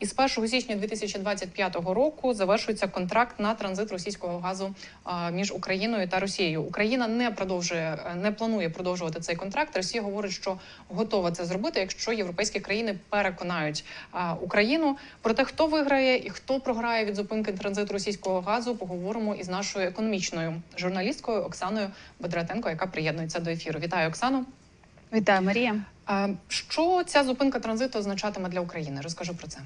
Із 1 січня 2025 року завершується контракт на транзит російського газу між Україною та Росією. Україна не продовжує, не планує продовжувати цей контракт. Росія говорить, що готова це зробити, якщо європейські країни переконають Україну. Про те, хто виграє і хто програє від зупинки транзиту російського газу, поговоримо із нашою економічною журналісткою Оксаною Бедратенко, яка приєднується до ефіру. Вітаю, Оксано. Вітаю, Марія. Що ця зупинка транзиту означатиме для України? Розкажи про це.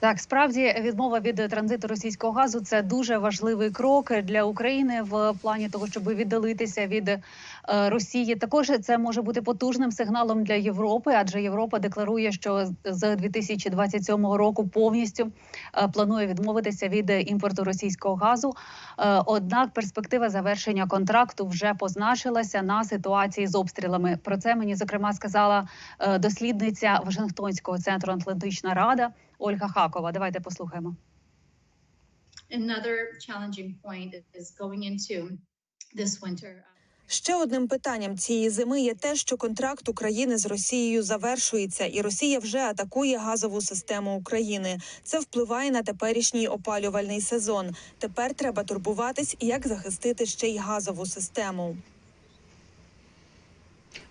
Так, справді відмова від транзиту російського газу це дуже важливий крок для України в плані того, щоб віддалитися від Росії. Також це може бути потужним сигналом для Європи, адже Європа декларує, що з 2027 року повністю е, планує відмовитися від імпорту російського газу. Е, Однак перспектива завершення контракту вже позначилася на ситуації з обстрілами. Про це мені зокрема сказала е, дослідниця Вашингтонського центру Атлантична Рада. Ольга Хакова. Давайте послухаємо. Another challenging point is going into this winter. Ще одним питанням цієї зими є те, що контракт України з Росією завершується, і Росія вже атакує газову систему України. Це впливає на теперішній опалювальний сезон. Тепер треба турбуватись, як захистити ще й газову систему.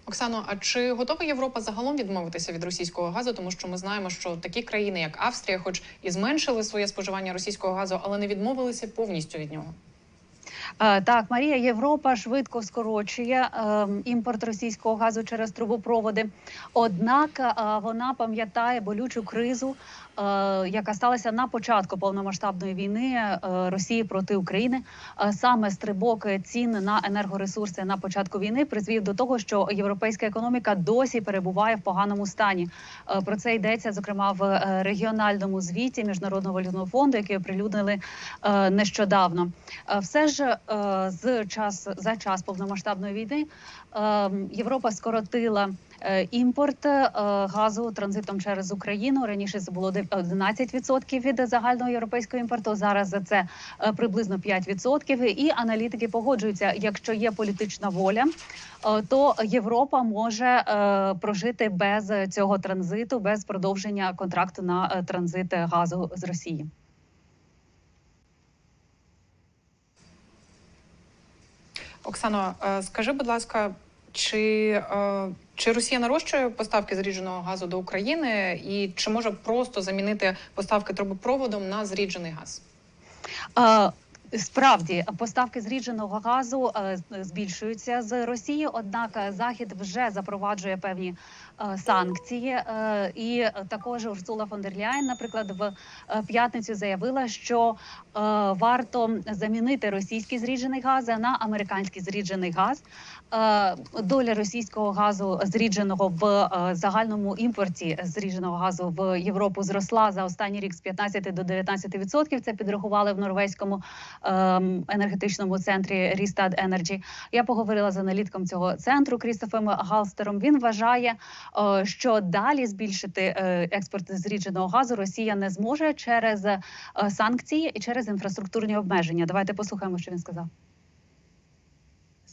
Оксано, а чи готова Європа загалом відмовитися від російського газу? Тому що ми знаємо, що такі країни, як Австрія, хоч і зменшили своє споживання російського газу, але не відмовилися повністю від нього. Так, Марія, Європа швидко скорочує е, імпорт російського газу через трубопроводи. Однак е, вона пам'ятає болючу кризу, е, яка сталася на початку повномасштабної війни е, Росії проти України. Саме стрибок цін на енергоресурси на початку війни призвів до того, що європейська економіка досі перебуває в поганому стані. Про це йдеться зокрема в регіональному звіті міжнародного валютного фонду, який оприлюднили нещодавно. Все ж з час за час повномасштабної війни е, Європа скоротила. е, Імпорт е, газу транзитом через Україну раніше це було де- 11% від загального європейського імпорту. Зараз за це е, приблизно 5%. І аналітики погоджуються, якщо є політична воля, е, то Європа може е, прожити без цього транзиту, без продовження контракту на е, транзит газу з Росії. Оксано, е, скажи, будь ласка, чи, е, чи Росія нарощує поставки зрідженого газу до України, і чи може просто замінити поставки трубопроводом на зріджений газ? Справді поставки зрідженого газу е, збільшуються з Росії однак е, Захід вже запроваджує певні е, санкції. І також Урсула фон дер Ляєн, наприклад, в п'ятницю заявила, що варто замінити російський зріджений газ на американський зріджений газ. Доля російського газу зрідженого в загальному імпорті зрідженого газу в Європу зросла за останній рік з 15 до 19 відсотків. Це підрахували в норвезькому енергетичному центрі Рістад Енерджі. Я поговорила з аналітиком цього центру Крістофем Галстером. Він вважає, е, що далі збільшити е, експорт зрідженого газу Росія не зможе через е, санкції і через інфраструктурні обмеження. Давайте послухаємо, що він сказав.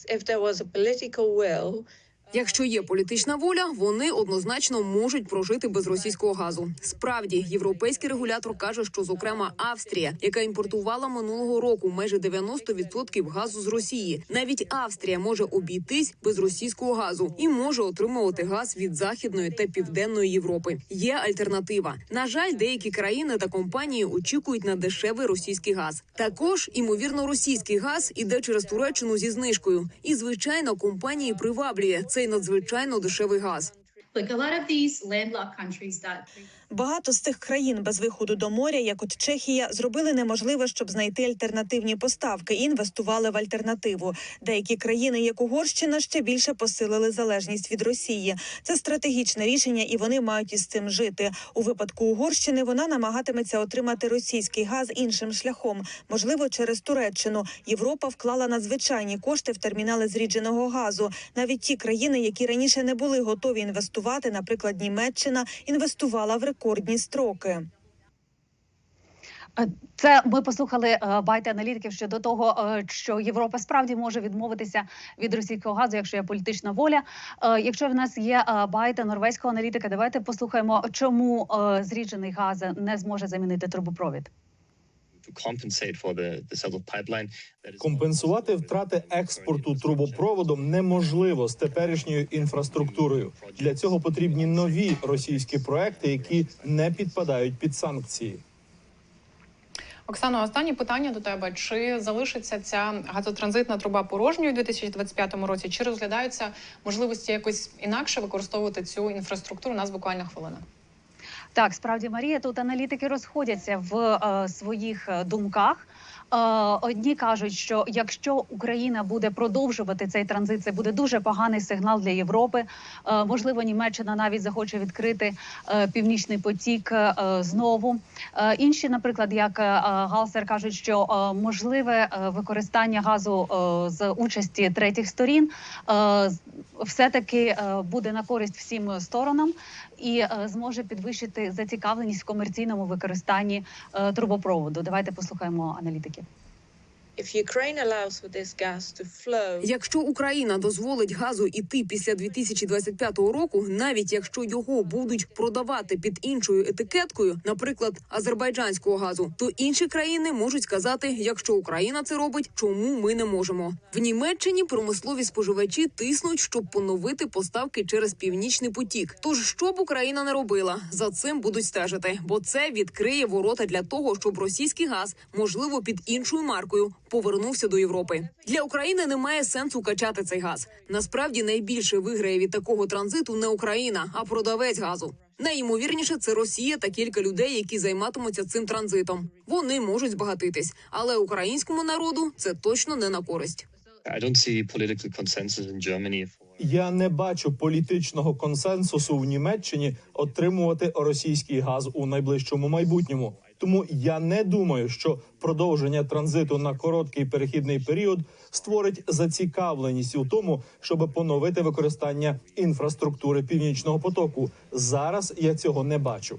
if there was a political will Якщо є політична воля, вони однозначно можуть прожити без російського газу. Справді, європейський регулятор каже, що зокрема Австрія, яка імпортувала минулого року майже 90% газу з Росії, навіть Австрія може обійтись без російського газу і може отримувати газ від західної та південної Європи. Є альтернатива. На жаль, деякі країни та компанії очікують на дешевий російський газ. Також імовірно, російський газ іде через Туреччину зі знижкою, і звичайно, компанії приваблює цей надзвичайно дешевий газ. Багато з тих країн без виходу до моря, як от Чехія, зробили неможливе, щоб знайти альтернативні поставки і інвестували в альтернативу. Деякі країни, як Угорщина, ще більше посилили залежність від Росії. Це стратегічне рішення, і вони мають із цим жити. У випадку Угорщини вона намагатиметься отримати російський газ іншим шляхом, можливо, через Туреччину. Європа вклала надзвичайні кошти в термінали зрідженого газу. Навіть ті країни, які раніше не були готові інвестувати, наприклад, Німеччина, інвестувала в рекордні строки. Це ми послухали е, байти аналітиків щодо того, е, що Європа справді може відмовитися від російського газу, якщо є політична воля. Е, Якщо в нас є е, байта норвезького аналітика, давайте послухаємо, чому е, зріджений газ не зможе замінити трубопровід. Компенсувати втрати експорту трубопроводом неможливо з теперішньою інфраструктурою. Для цього потрібні нові російські проекти, які не підпадають під санкції. Оксано, останнє питання до тебе: чи залишиться ця газотранзитна труба порожньою у 2025 році? Чи розглядаються можливості якось інакше використовувати цю інфраструктуру? У нас буквально хвилина. Так, справді Марія, тут аналітики розходяться в е, своїх е, думках. Одні кажуть, що якщо Україна буде продовжувати цей транзит, це буде дуже поганий сигнал для Європи. Е, можливо, Німеччина навіть захоче відкрити е, північний потік е, знову. Інші, наприклад, як Галсер кажуть, що можливе використання газу з участі третіх сторін все таки буде на користь всім сторонам і зможе підвищити зацікавленість в комерційному використанні трубопроводу. Давайте послухаємо аналітиків. Якщо Україна дозволить газу іти після 2025 року, навіть якщо його будуть продавати під іншою етикеткою, наприклад, азербайджанського газу, то інші країни можуть сказати, якщо Україна це робить, чому ми не можемо? В Німеччині промислові споживачі тиснуть, щоб поновити поставки через північний потік. Тож що б Україна не робила, за цим будуть стежити, бо це відкриє ворота для того, щоб російський газ, можливо, під іншою маркою, повернувся до Європи. Для України немає сенсу качати цей газ. Насправді найбільше виграє від такого транзиту не Україна, а продавець газу. Найімовірніше, це Росія та кілька людей, які займатимуться цим транзитом. Вони можуть збагатитись, але українському народу це точно не на користь. Я не бачу політичного консенсусу в Німеччині отримувати російський газ у найближчому майбутньому. Тому я не думаю, що продовження транзиту на короткий перехідний період створить зацікавленість у тому, щоб поновити використання інфраструктури північного потоку. Зараз я цього не бачу.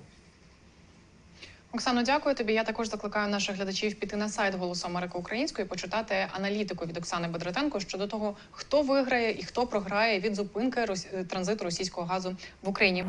Оксано, дякую тобі. Я також закликаю наших глядачів піти на сайт Голосу Америки Української, почитати аналітику від Оксани Бедратенко щодо того, хто виграє і хто програє від зупинки транзиту російського газу в Україні.